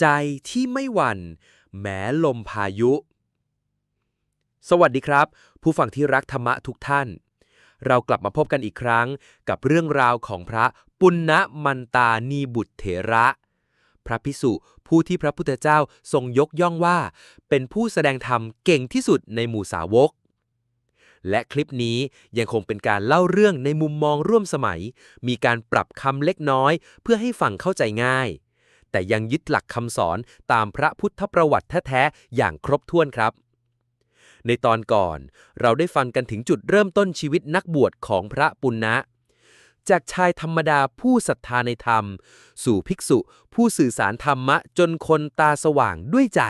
ใจที่ไม่หวั่นแม้ลมพายุ สวัสดีครับ ผู้ฟังที่รักธรรมะทุกท่าน เรากลับมาพบกันอีกครั้งกับเรื่องราวของพระปุณณมันตานีบุตรเถระ พระพิสุผู้ที่พระพุทธเจ้าทรงยกย่องว่า เป็นผู้แสดงธรรมเก่งที่สุดในหมู่สาวกและคลิปนี้ยังคงเป็นการเล่าเรื่องในมุมมองร่วมสมัย มีการปรับคำเล็กน้อย เพื่อให้ฟังเข้าใจง่าย แต่ยังยึดหลักคำสอนตามพระพุทธประวัติแท้ๆอย่างครบถ้วนครับ ในตอนก่อน เราได้ฟังกันถึงจุดเริ่มต้นชีวิตนักบวชของพระปุณณะจากชายธรรมดาผู้ศรัทธาในธรรม สู่ภิกษุผู้สื่อสารธรรมะจนคนตาสว่างด้วยใจ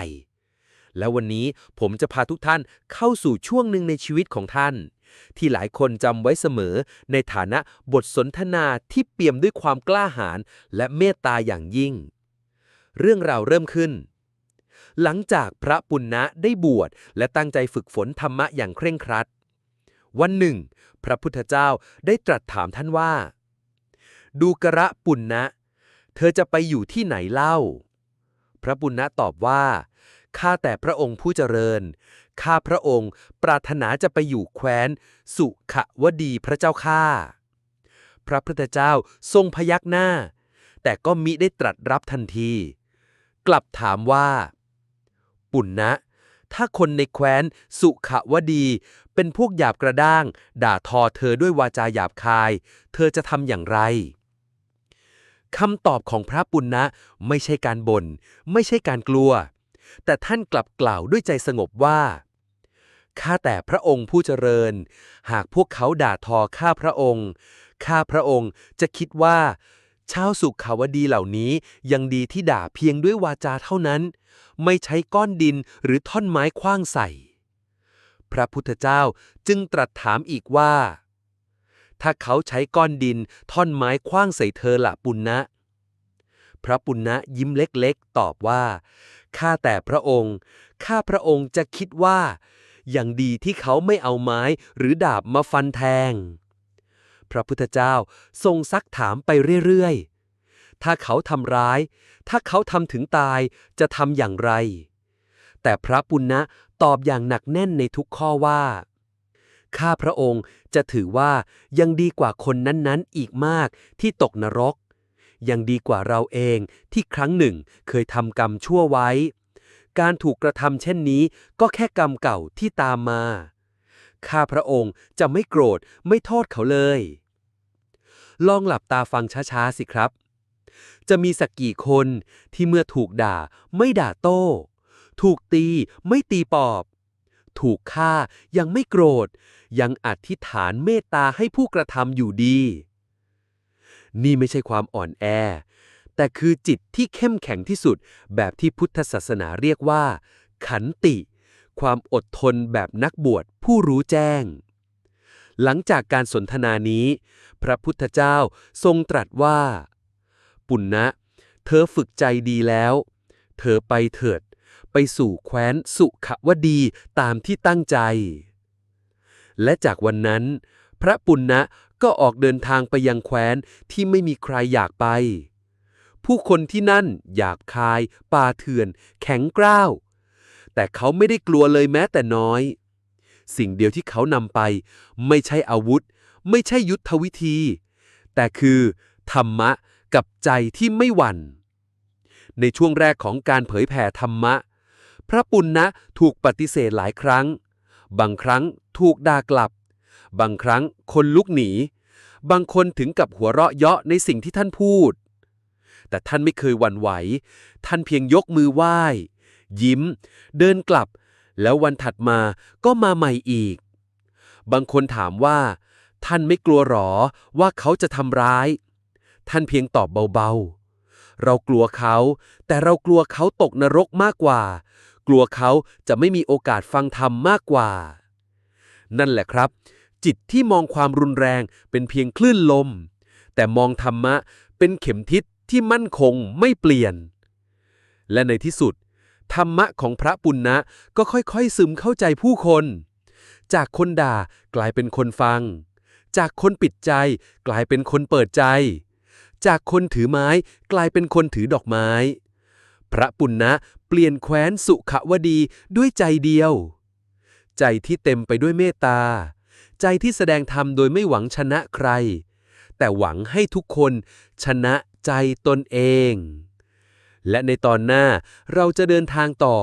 และวันนี้ผมจะพาทุกท่านเข้าสู่ช่วงหนึ่งในชีวิตของท่าน ที่หลายคนจำไว้เสมอในฐานะบทสนทนาที่เปี่ยมด้วยความกล้าหาญและเมตตาอย่างยิ่ง เรื่องราวเริ่มขึ้น หลังจากพระปุณณะได้บวชและตั้งใจฝึกฝนธรรมะอย่างเคร่งครัด วันหนึ่ง พระพุทธเจ้าได้ตรัสถามท่านว่า ดูกระปุณณะเธอจะไปอยู่ที่ไหนเล่า พระปุณณะตอบว่า ข้าแต่พระองค์ผู้เจริญ ข้าพระองค์ปรารถนาจะไปอยู่แคว้น สุขวดีพระเจ้าข้า พระพุทธเจ้าทรงพยักหน้า แต่ก็มิได้ตรัสรับทันที กลับถามว่า ปุณณะถ้าคนในแคว้นสุขวดี เป็นพวกหยาบกระด้าง ด่าทอเธอด้วยวาจาหยาบคาย เธอจะทำอย่างไรคำตอบของพระปุณณะไม่ใช่การบน่นไม่ใช่การกลัว แต่ท่านกลับกล่าวด้วยใจสงบว่าข้าแต่พระองค์ผู้เจริญ หากพวกเขาด่าทอข้าพระองค์ ข้าพระองค์จะคิดว่า ชาวสุขาวดีเหล่านี้ยังดีที่ด่าเพียงด้วยวาจาเท่านั้น ไม่ใช้ก้อนดินหรือท่อนไม้คว้างใส่ พระพุทธเจ้าจึงตรัสถามอีกว่า ถ้าเขาใช้ก้อนดินท่อนไม้คว้างใส่เธอละปุณณะพระปุณณะยิ้มเล็กๆ ตอบว่า ข้าแต่พระองค์ ข้าพระองค์จะคิดว่า อย่างดีที่เขาไม่เอาไม้หรือดาบมาฟันแทง พระพุทธเจ้าทรงซักถามไปเรื่อยๆ ถ้าเขาทำร้าย ถ้าเขาทำถึงตายจะทำอย่างไร แต่พระปุณณะตอบอย่างหนักแน่นในทุกข้อว่า ข้าพระองค์จะถือว่ายังดีกว่าคนนั้นๆ อีกมากที่ตกนรก ยังดีกว่าเราเองที่ครั้งหนึ่งเคยทำกรรมชั่วไว้ การถูกกระทำเช่นนี้ก็แค่กรรมเก่าที่ตามมาข้าพระองค์จะไม่โกรธไม่โทษเขาเลย ลองหลับตาฟังช้าๆ สิครับ จะมีสักกี่คนที่เมื่อถูกด่าไม่ด่าโต้ ถูกตีไม่ตีปอบ ถูกฆ่ายังไม่โกรธ ยังอธิษฐานเมตตาให้ผู้กระทำอยู่ดี นี่ไม่ใช่ความอ่อนแอ แต่คือจิตที่เข้มแข็งที่สุดแบบที่พุทธศาสนาเรียกว่า ขันติ ความอดทนแบบนักบวชผู้รู้แจ้ง หลังจากการสนทนานี้ พระพุทธเจ้าทรงตรัสว่า ปุณณะเธอฝึกใจดีแล้ว เธอไปเถิด ไปสู่แคว้นสุขวดีตามที่ตั้งใจ และจากวันนั้น พระปุณณะก็ออกเดินทางไปยังแคว้นที่ไม่มีใครอยากไป ผู้คนที่นั่นหยาบคาย ป่าเถื่อน แข็งกร้าว แต่เขาไม่ได้กลัวเลยแม้แต่น้อย สิ่งเดียวที่เขานำไป ไม่ใช่อาวุธ ไม่ใช่ยุทธวิธี แต่คือ ธรรมะกับใจที่ไม่หวั่น ในช่วงแรกของการเผยแผ่ธรรมะ พระปุณณะถูกปฏิเสธหลายครั้ง บางครั้งถูกด่ากลับ บางครั้งคนลุกหนี บางคนถึงกับหัวเราะเยาะในสิ่งที่ท่านพูด แต่ท่านไม่เคยหวั่นไหว ท่านเพียงยกมือไหว้ ยิ้ม เดินกลับ แล้ววันถัดมาก็มาใหม่อีก บางคนถามว่า ท่านไม่กลัวหรอว่าเขาจะทำร้าย ท่านเพียงตอบเบาๆ เรากลัวเขา แต่เรากลัวเขาตกนรกมากกว่า กลัวเขาจะไม่มีโอกาสฟังธรรมมากกว่า นั่นแหละครับ จิตที่มองความรุนแรงเป็นเพียงคลื่นลม แต่มองธรรมะเป็นเข็มทิศที่มั่นคงไม่เปลี่ยน และในที่สุด ธรรมะของพระปุณณะก็ค่อยๆ ซึมเข้าใจผู้คน จากคนด่ากลายเป็นคนฟัง จากคนปิดใจ กลายเป็นคนเปิดใจ จากคนถือไม้กลายเป็นคนถือดอกไม้ พระปุณณะเปลี่ยนแคว้นสุขวดีด้วยใจเดียว ใจที่เต็มไปด้วยเมตตา ใจที่แสดงธรรมโดยไม่หวังชนะใคร แต่หวังให้ทุกคนชนะใจตนเอง และในตอนหน้าเราจะเดินทางต่อ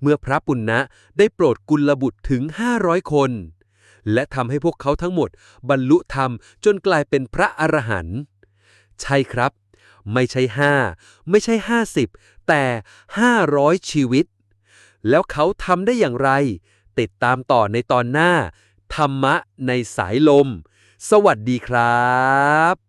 เมื่อพระปุณณะได้โปรดกุลบุตรถึง 500 คน และทำให้พวกเขาทั้งหมด บรรลุธรรมจนกลายเป็นพระอรหันต์ใช่ครับ ไม่ใช่ห้าไม่ใช่50แต่500ชีวิต แล้วเขาทำได้อย่างไร ติดตามต่อในตอนหน้า ธรรมะในสายลม สวัสดีครับ